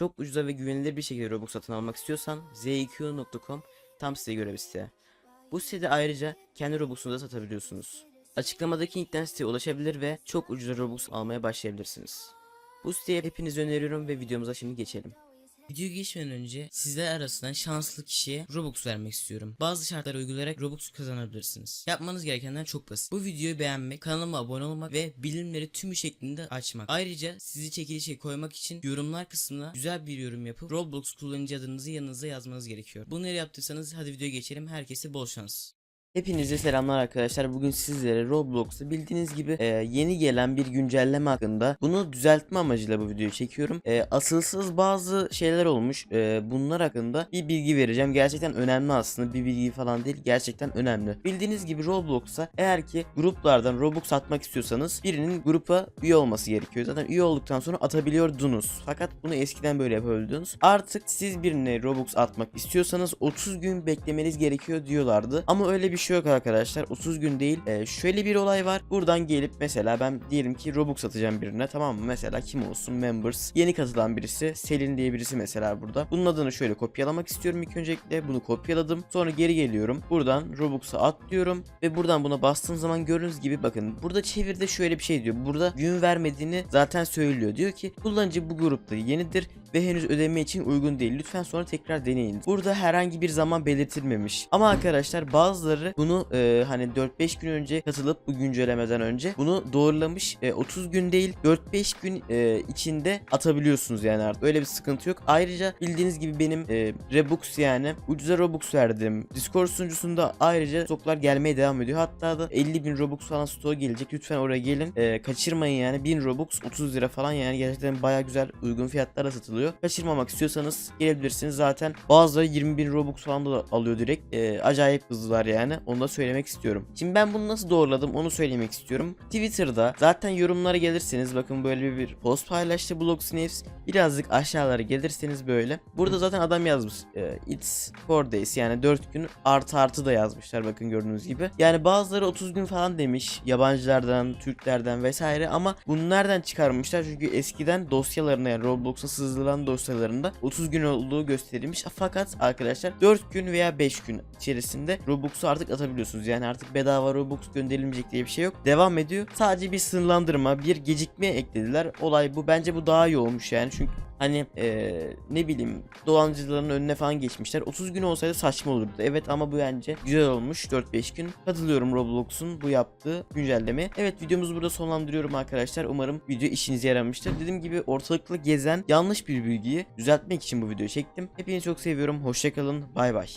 Çok ucuza ve güvenilir bir şekilde Robux satın almak istiyorsan ziq.com tam size göre bir site. Bu sitede ayrıca kendi Robux'unu da satabiliyorsunuz. Açıklamadaki linkten siteye ulaşabilir ve çok ucuza Robux almaya başlayabilirsiniz. Bu siteye hepinizi öneriyorum ve videomuza şimdi geçelim. Videoya geçmeden önce sizler arasından şanslı kişiye Robux vermek istiyorum. Bazı şartları uygulayarak Robux kazanabilirsiniz. Yapmanız gerekenler çok basit. Bu videoyu beğenmek, kanalıma abone olmak ve bilimleri tümü şeklinde açmak. Ayrıca sizi çekilişe koymak için yorumlar kısmına güzel bir yorum yapıp Roblox kullanıcı adınızı yanınıza yazmanız gerekiyor. Bunları yaptıysanız hadi videoya geçelim. Herkese bol şans. Hepinize selamlar arkadaşlar. Bugün sizlere Roblox'ta bildiğiniz gibi e, yeni gelen bir güncelleme hakkında bunu düzeltme amacıyla bu videoyu çekiyorum. E, asılsız bazı şeyler olmuş. E, bunlar hakkında bir bilgi vereceğim. Gerçekten önemli aslında. Bir bilgi falan değil. Gerçekten önemli. Bildiğiniz gibi Roblox'a eğer ki gruplardan Robux atmak istiyorsanız birinin grupa üye olması gerekiyor. Zaten üye olduktan sonra atabiliyordunuz. Fakat bunu eskiden böyle yapabiliyordunuz. Artık siz birine Robux atmak istiyorsanız 30 gün beklemeniz gerekiyor diyorlardı. Ama öyle bir şey yok arkadaşlar. 30 gün değil. Ee, şöyle bir olay var. Buradan gelip mesela ben diyelim ki Robux atacağım birine tamam mı? Mesela kim olsun? Members. Yeni katılan birisi. Selin diye birisi mesela burada. Bunun adını şöyle kopyalamak istiyorum ilk öncelikle. Bunu kopyaladım. Sonra geri geliyorum. Buradan Robux'a at diyorum. Ve buradan buna bastığım zaman gördüğünüz gibi bakın. Burada çevirde şöyle bir şey diyor. Burada gün vermediğini zaten söylüyor. Diyor ki kullanıcı bu grupta yenidir ve henüz ödeme için uygun değil. Lütfen sonra tekrar deneyin. Burada herhangi bir zaman belirtilmemiş. Ama arkadaşlar bazıları bunu e, hani 4-5 gün önce katılıp bu güncellemeden önce bunu doğrulamış. E, 30 gün değil 4-5 gün e, içinde atabiliyorsunuz yani artık. Öyle bir sıkıntı yok. Ayrıca bildiğiniz gibi benim e, Robux yani ucuza Robux verdim. Discord sunucusunda ayrıca stoklar gelmeye devam ediyor. Hatta da 50 bin Robux falan stoğu gelecek. Lütfen oraya gelin. E, kaçırmayın yani. 1000 Robux 30 lira falan yani gerçekten baya güzel uygun fiyatlara satılıyor. Kaçırmamak istiyorsanız gelebilirsiniz. Zaten bazıları 20 bin Robux falan da alıyor direkt. E, acayip hızlılar yani. Onu da söylemek istiyorum. Şimdi ben bunu nasıl doğruladım onu söylemek istiyorum. Twitter'da zaten yorumlara gelirseniz bakın böyle bir post paylaştı Blocksnaps. Birazcık aşağılara gelirseniz böyle. Burada zaten adam yazmış. E, it's 4 days yani 4 gün artı artı da yazmışlar bakın gördüğünüz gibi. Yani bazıları 30 gün falan demiş. Yabancılardan, Türklerden vesaire ama bunu nereden çıkarmışlar? Çünkü eskiden dosyalarına yani Roblox'a sızılan dosyalarında 30 gün olduğu gösterilmiş. Fakat arkadaşlar 4 gün veya 5 gün içerisinde Robux'u artık atabiliyorsunuz. Yani artık bedava Robux gönderilmeyecek diye bir şey yok. Devam ediyor. Sadece bir sınırlandırma, bir gecikme eklediler. Olay bu. Bence bu daha iyi olmuş yani. Çünkü Hani eee, ne bileyim dolandırıcıların önüne falan geçmişler. 30 gün olsaydı saçma olurdu. Evet ama bu bence güzel olmuş 4-5 gün. Katılıyorum Roblox'un bu yaptığı güncellemeye. Evet videomuzu burada sonlandırıyorum arkadaşlar. Umarım video işinize yaramıştır. Dediğim gibi ortalıkta gezen yanlış bir bilgiyi düzeltmek için bu videoyu çektim. Hepinizi çok seviyorum. Hoşçakalın. Bay bay.